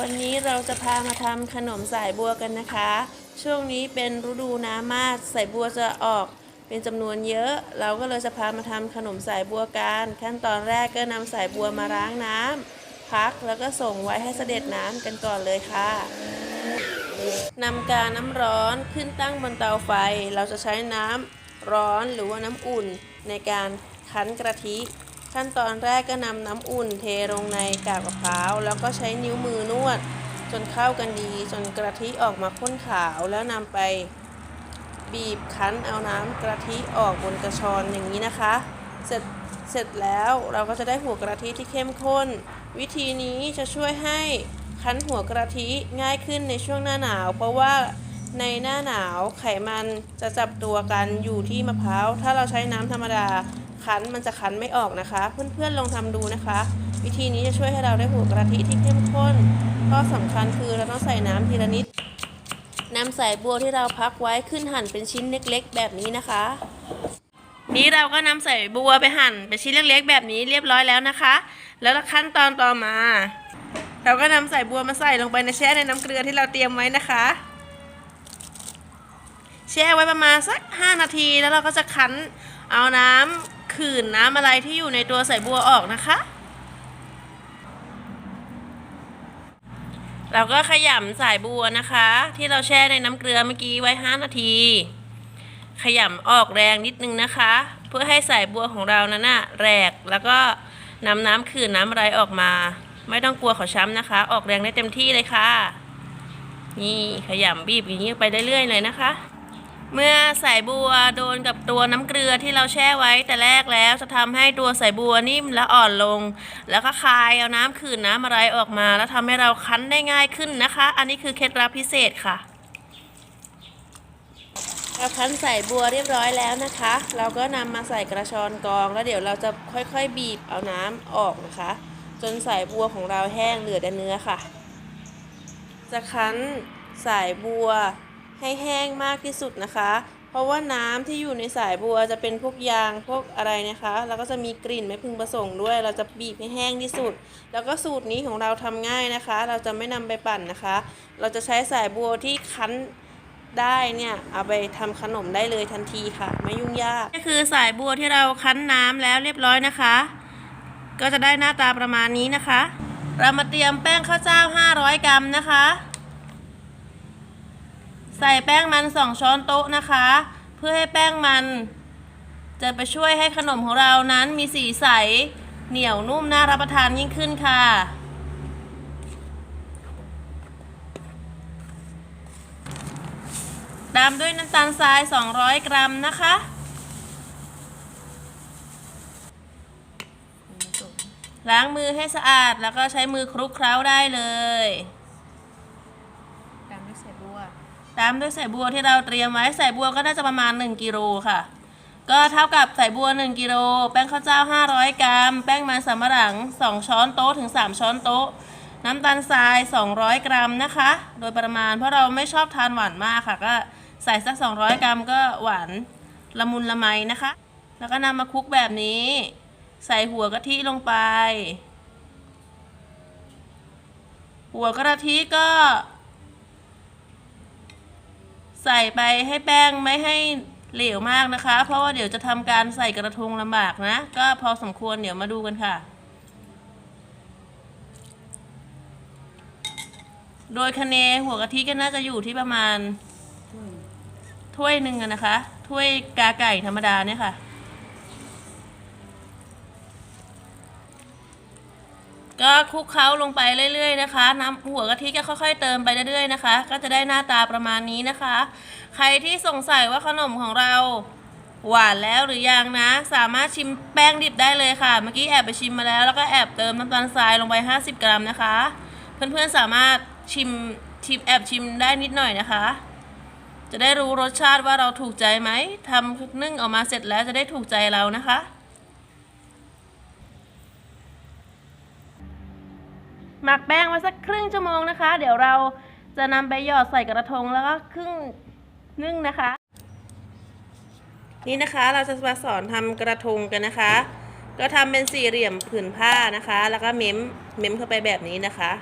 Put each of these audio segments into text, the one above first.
วันนี้เราจะพามาทำขนมสายบัวกันนะคะ ช่วงนี้เป็นฤดูน้ำมากสายบัวจะออกเป็นจำนวนเยอะ เราก็เลยจะพามาทำขนมสายบัวกัน ขั้นตอนแรกก็นำสายบัวมาล้างน้ำพักแล้วก็ส่งไว้ให้เสด็จน้ำกันก่อนเลยค่ะนำกาน้ำร้อนขึ้นตั้งบนเตาไฟ เราจะใช้น้ำร้อนหรือว่าน้ำอุ่นในการคั้นกะทิ ขั้นตอนแรกก็นำน้ำอุ่นเทลงในกากมะพร้าว แล้วก็ใช้นิ้วมือนวด จนเข้ากันดีจนกระทิออกมาข้นขาวแล้วนำไปบีบคั้นเอาน้ำกระทิออกบนกระชอนอย่างนี้นะคะ เสร็จเสร็จแล้วเราก็จะได้หัวกระทิที่เข้มข้น วิธีนี้จะช่วยให้คั้นหัวกระทิง่ายขึ้นในช่วงหน้าหนาว เพราะว่าในหน้าหนาวไขมันจะจับตัวกันอยู่ที่มะพร้าว ถ้าเราใช้น้ำธรรมดา คั้นมันจะคั้นไม่ออกนะคะ เพื่อนๆลองทำดูนะคะ วิธีนี้จะช่วยให้เราได้หัวกะทิที่เข้มข้นข้อสำคัญคือเราต้องใส่น้ำทีละนิดนำสายบัวที่เราพักไว้ขึ้นหั่นเป็นชิ้นเล็กๆ แบบนี้นะคะ นี้เราก็นำสายบัวไปหั่นเป็นชิ้นเล็กๆ แบบนี้เรียบร้อยแล้วนะคะ แล้วขั้นตอนต่อมา เราก็นำสายบัวมาใส่ลงไปในแช่ในน้ำเกลือที่เราเตรียมไว้นะคะแช่ไว้ประมาณสัก 5 นาทีแล้วเราก็จะคั้นเอาน้ำ ขื่นน้ำอะไรที่อยู่ในตัวสายบัวออกนะคะ เราก็ขยำสายบัวนะคะ ที่เราแช่ในน้ำเกลือเมื่อกี้ไว้ 5 นาที ขยำออกแรงนิดนึงนะคะ เพื่อให้สายบัวของเรานั้นน่ะแหลกแล้วก็นำน้ำขื่นน้ำอะไรออกมา ไม่ต้องกลัวเขาช้ำนะคะ ออกแรงได้เต็มที่เลยค่ะ นี่ขยำบีบอย่างนี้ไปเรื่อยๆเลยนะคะ เมื่อสายบัวโดนกับตัวน้ำเกลือที่เราแช่ไว้แต่แรกแล้วจะทำให้ตัวสายบัวนิ่มและอ่อนลง แล้วก็คายเอาน้ำขื่นน้ำอะไรออกมา แล้วทำให้เราคั้นได้ง่ายขึ้นนะคะ อันนี้คือเคล็ดลับพิเศษค่ะ เราคั้นใส่บัวเรียบร้อยแล้วนะคะ เราก็นำมาใส่กระชอนกอง แล้วเดี๋ยวเราจะค่อยๆบีบเอาน้ำออกนะคะ จนสายบัวของเราแห้งเหลือแต่เนื้อค่ะ จะคั้นสายบัว ให้แห้งมากที่สุดนะคะ เพราะว่าน้ำที่อยู่ในสายบัวจะเป็นพวกยางพวกอะไรนะคะ แล้วก็จะมีกลิ่นไม่พึงประสงค์ด้วย เราจะบีบให้แห้งที่สุด แล้วก็สูตรนี้ของเราทำง่ายนะคะ เราจะไม่นำไปปั่นนะคะ เราจะใช้สายบัวที่คั้นได้เนี่ยเอาไปทำขนมได้เลยทันทีค่ะ ไม่ยุ่งยากนี่คือสายบัวที่เราคั้นน้ำแล้วเรียบร้อยนะคะ ก็จะได้หน้าตาประมาณนี้นะคะ เรามาเตรียมแป้งข้าวเจ้า 500 กรัมนะคะ ใส่แป้งมัน2ช้อนโต๊ะนะคะ เพื่อให้แป้งมัน จะไปช่วยให้ขนมของเรานั้นมีสีใสเหนียวนุ่มน่ารับประทานยิ่งขึ้นค่ะ ตามด้วยน้ำตาลทราย 200 กรัมนะคะ ล้างมือให้สะอาดแล้วก็ใช้มือคลุกเคล้าได้เลย ตามด้วยสายบัวที่เราเตรียมไว้สายบัวก็น่าจะประมาณ 1กิโลค่ะ ก็เท่ากับสายบัว 1กิโลแป้งข้าวเจ้า 500 กรัม แป้งมันสำปะหลัง 2 ช้อนโต๊ะถึง 3 ช้อนโต๊ะ น้ำตาลทราย 200 กรัมนะคะ โดยประมาณเพราะเราไม่ชอบทานหวานมากค่ะ ก็ใส่สัก 200 กรัมก็หวานละมุนละไมนะคะ แล้วก็นำมาคลุกแบบนี้ ใส่หัวกะทิลงไป หัวกะทิก็ ใส่ไปให้แป้งไม่ให้เหลวมากนะคะ เพราะว่าเดี๋ยวจะทำการใส่กระทงลำบากนะ ก็พอสมควรเดี๋ยวมาดูกันค่ะ โดยคะเนหัวกะทิก็น่าจะอยู่ที่ประมาณ ถ้วยหนึ่งนะคะ ถ้วยกาไก่ธรรมดาเนี่ยค่ะ ก็คลุกเคล้าลงไปเรื่อย ๆ นะคะ น้ำหัวกะทิก็ค่อยๆ เติมไปเรื่อยๆนะคะ ก็จะได้หน้าตาประมาณนี้นะคะ ใครที่สงสัยว่าขนมของเราหวานแล้วหรือยังนะ สามารถชิมแป้งดิบได้เลยค่ะ เมื่อกี้แอบไปชิมมาแล้ว แล้วก็แอบเติมน้ำตาลทรายลงไป 50 กรัมนะคะ เพื่อนๆสามารถชิมชิมแอบชิมได้นิดหน่อยนะคะ จะได้รู้รสชาติว่าเราถูกใจไหมทำนึ่งออกมาเสร็จแล้วจะได้ถูกใจเรานะคะ หมักแป้งไว้สักครึ่งชั่วโมงนะคะ เดี๋ยวเราจะนำไปหยอดใส่กระทงแล้วก็ครึ่งนึ่งนะคะ นี่นะคะเราจะมาสอนทำกระทงกันนะคะ ก็ทำเป็นสี่เหลี่ยมผืนผ้านะคะ แล้วก็เม้มเม้มเข้าไปแบบนี้นะคะ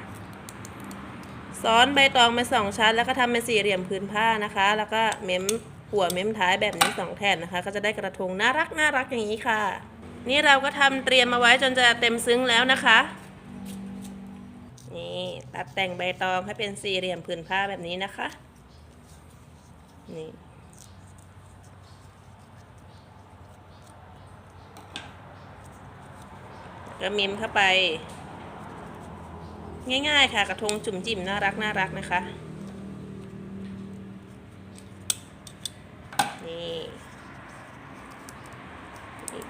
ซ้อนใบตองไปสองชั้น แล้วก็ทำเป็นสี่เหลี่ยมพื้นผ้านะคะ แล้วก็เม้มหัวเม้มท้ายแบบนี้สองแผ่นนะคะ ก็จะได้กระทงน่ารักน่ารักอย่างนี้ค่ะ นี่เราก็ทำเตรียมมาไว้จนจะเต็มซึ้งแล้วนะคะ ตัดแต่งใบตองให้เป็นสี่เหลี่ยมผืนผ้าแบบนี้นะคะ นี่ก็มิมเข้าไป ง่ายๆค่ะ กระทงจุ่มจิ๋มน่ารักน่ารักนะคะ นี่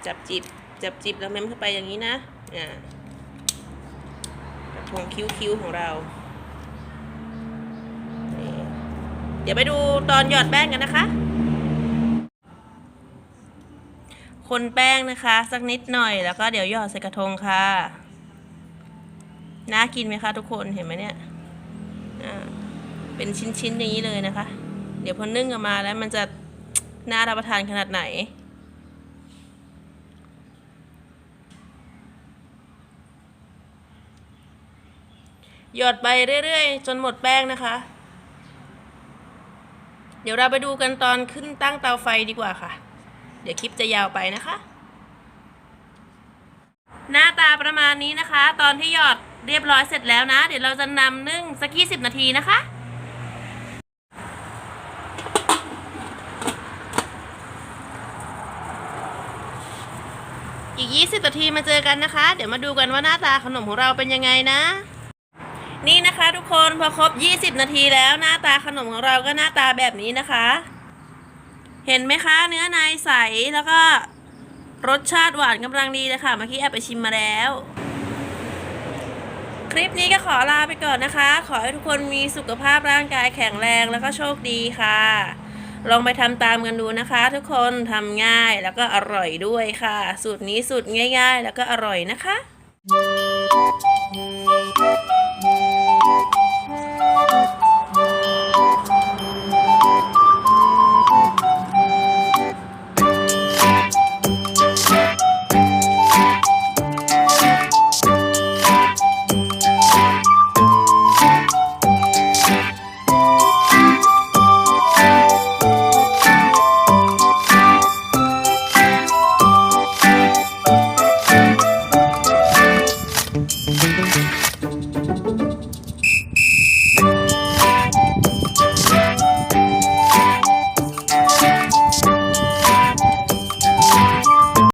จับจิบจับจิบแล้วเมมเข้าไปอย่างนี้นะอ่า ทงคิ้วๆของเรา เดี๋ยวไปดูตอนหยอดแป้งกันนะคะ คนแป้งนะคะ สักนิดหน่อยแล้วก็เดี๋ยวหยอดใส่กระทงค่ะ น่ากินไหมคะทุกคนเห็นไหมเนี่ยเป็นชิ้นๆอย่างนี้เลยนะคะ เดี๋ยวพอนึ่งออกมาแล้วมันจะน่ารับประทานขนาดไหน หยอดไปเรื่อยๆ จนหมดแป้งนะคะ เดี๋ยวเราไปดูกันตอนขึ้นตั้งเตาไฟดีกว่าค่ะ เดี๋ยวคลิปจะยาวไปนะคะ หน้าตาประมาณนี้นะคะ ตอนที่หยอดเรียบร้อยเสร็จแล้วนะ เดี๋ยวเราจะนำนึ่งสักยี่สิบนาทีนะคะอีก 20นาทีมาเจอกันนะคะ เดี๋ยวมาดูกันว่าหน้าตาขนมของเราเป็นยังไงนะ นี่นะคะทุกคนพอครบ 20 นาทีแล้วหน้าตาขนมของเราก็หน้าตาแบบนี้นะคะ เห็นไหมคะเนื้อในใสแล้วก็รสชาติหวานกำลังดีเลยค่ะเมื่อกี้แอบไปชิมมาแล้ว คลิปนี้ก็ขอลาไปก่อนนะคะ ขอให้ทุกคนมีสุขภาพร่างกายแข็งแรงแล้วก็โชคดีค่ะ ลองไปทำตามกันดูนะคะ ทุกคนทำง่ายแล้วก็อร่อยด้วยค่ะ สูตรนี้สูตรง่าย ๆ แล้วก็อร่อยนะคะ